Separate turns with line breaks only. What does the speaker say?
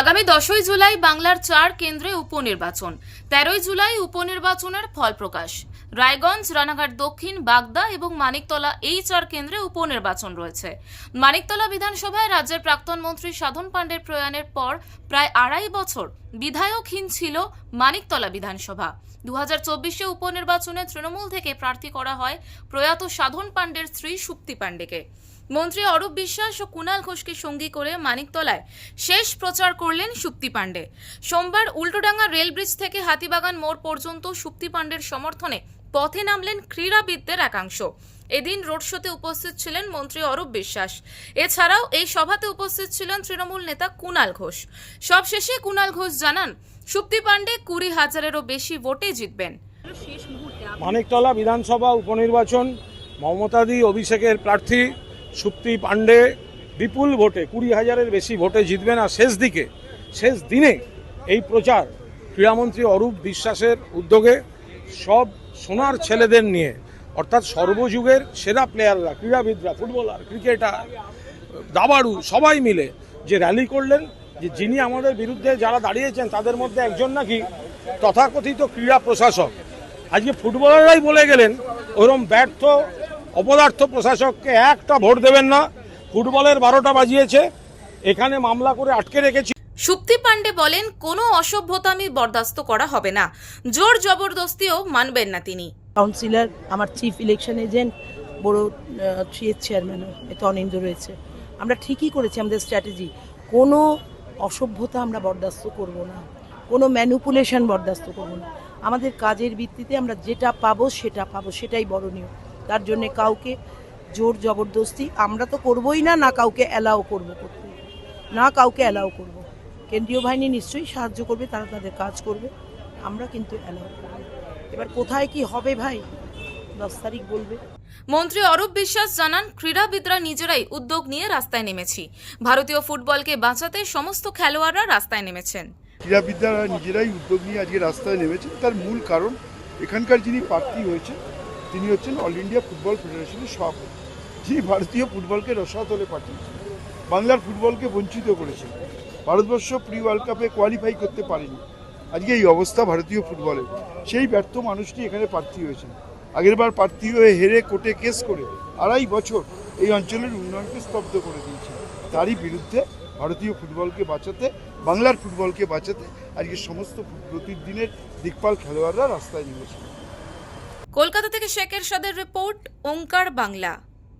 আগামী দশই জুলাই বাংলার চার কেন্দ্রে উপনির্বাচন। তেরোই জুলাই উপনির্বাচনের ফল প্রকাশ। রায়গঞ্জ, রানাঘাট দক্ষিণ, বাগদা এবং মানিকতলা এই চার কেন্দ্রে উপনির্বাচন রয়েছে। মানিকতলা বিধানসভায় রাজ্যের প্রাক্তন মন্ত্রী সাধন পাণ্ডের প্রয়াণের পর প্রায় আড়াই বছর বিধায়কহীন ছিল মানিকতলা বিধানসভা। দু হাজার চব্বিশে উপনির্বাচনে তৃণমূল থেকে প্রার্থী করা হয় প্রয়াত সাধন পাণ্ডের স্ত্রী সুপ্তি পাণ্ডেকে। মন্ত্রী অরূপ বিশ্বাস ও কুণাল ঘোষকে সঙ্গী করে মানিকতলায় শেষ প্রচার করলেন সুপ্তি পাণ্ডে। সোমবার উল্টোডাঙ্গা রেল ব্রিজ থেকে হাতিবাগান মোড় পর্যন্ত সুপ্তি পাণ্ডের সমর্থনে পথে নামলেন ক্রীড়াবিদদের একাংশ। এদিন রোড শোতে উপস্থিত ছিলেন মন্ত্রী অরূপ বিশ্বাস। এছাড়াও এই সভাতে উপস্থিত ছিলেন তৃণমূল নেতা কুণাল ঘোষ। সবশেষে কুণাল ঘোষ জানান সুপ্তি পাণ্ডে কুড়ি হাজারেরও বেশি ভোটে জিতবেন।
মানিকতলা বিধানসভা উপনির্বাচন মমতাদি অভিষেকের প্রার্থী সুপ্তি পাণ্ডে বিপুল ভোটে, কুড়ি হাজারের বেশি ভোটে জিতবে না শেষ দিকে। শেষ দিনে এই প্রচার ক্রীড়ামন্ত্রী অরূপ বিশ্বাসের উদ্যোগে সব সোনার ছেলেদের নিয়ে, অর্থাৎ সর্বযুগের সেরা প্লেয়াররা, ক্রীড়াবিদরা, ফুটবলার, ক্রিকেটার, দাবাড়ু, সবাই মিলে যে র্যালি করলেন, যে যিনি আমাদের বিরুদ্ধে যারা দাঁড়িয়েছেন, তাদের মধ্যে একজন নাকি তথাকথিত ক্রীড়া প্রশাসক। আজকে ফুটবলাররাই বলে গেলেন, ওরম ব্যর্থ অপদার্থ প্রশাসককে একটা ভোট দেবেন না। ফুটবলের বারোটা বাজিয়েছে। এখানে মামলা করে আটকে রেখেছি।
সুপ্তি পাণ্ডে বলেন কোনো অসভ্যতামি বরদাস্ত করা হবে না। জোর জবরদস্তিও মানবেন না তিনি।
কাউন্সিলর আমার চিফ ইলেকশন এজেন্ট বড় থ্রি এর চেয়ারম্যানও এতে অনিন্দ রয়েছে। আমরা ঠিকই করেছি আমাদের স্ট্র্যাটেজি। কোনো অসভ্যতা আমরা বরদাস্ত করব না। কোনো ম্যানুপুলেশন বরদাস্ত করব না। আমাদের কাজের ভিত্তিতে আমরা যেটা পাবো সেটা পাবো সেটাই বরণীয়। তার জন্যে কাউকে জোর জবরদস্তি আমরা তো করবোই না না কাউকে অ্যালাও করব করতে। না কাউকে অ্যালাও করব। কেন্দ্রীয় বাহিনী নিশ্চয়ই সাহায্য করবে তারা তাদের কাজ করবে আমরা কিন্তু অ্যালাও করব। এবার কোথায় কি হবে ভাই? দশ তারিখ বলবে।
মন্ত্রী অরূপ বিশ্বাস জানান ক্রীড়াবিদরা নিজেরাই উদ্যোগ নিয়ে রাস্তায় নেমেছি। ভারতীয় ফুটবলকে বাঁচাতে সমস্ত খেলোয়াড়রা রাস্তায় নেমেছেন।
ক্রীড়াবিদরা নিজেরাই উদ্যোগ নিয়ে আজকে রাস্তায় নেমেছেন। তার মূল কারণ এখানকার যিনি প্রার্থী হয়েছে তিনি হচ্ছেন অল ইন্ডিয়া ফুটবল ফেডারেশনের সভাপতি, যিনি ভারতীয় ফুটবলকে রসাতলে পাঠিয়েছেন, বাংলার ফুটবলকে বঞ্চিত করেছেন। ভারতবর্ষ প্রি ওয়ার্ল্ড কাপে কোয়ালিফাই করতে পারেনি। আজকে এই অবস্থা ভারতীয় ফুটবলের সেই ব্যর্থ মানুষটি এখানে প্রার্থী হয়েছেন। আগেরবার প্রার্থী হয়ে হেরে কোর্টে কেস করে আড়াই বছর এই অঞ্চলের উন্নয়নকে স্তব্ধ করে দিয়েছে। তারই বিরুদ্ধে ভারতীয় ফুটবলকে বাঁচাতে, বাংলার ফুটবলকে বাঁচাতে আজকে সমস্ত প্রতিদিনের দিকপাল খেলোয়াড়রা রাস্তায় নেমেছে
কলকাতা থেকে শেখের সাদের রিপোর্ট ওঙ্কার বাংলা।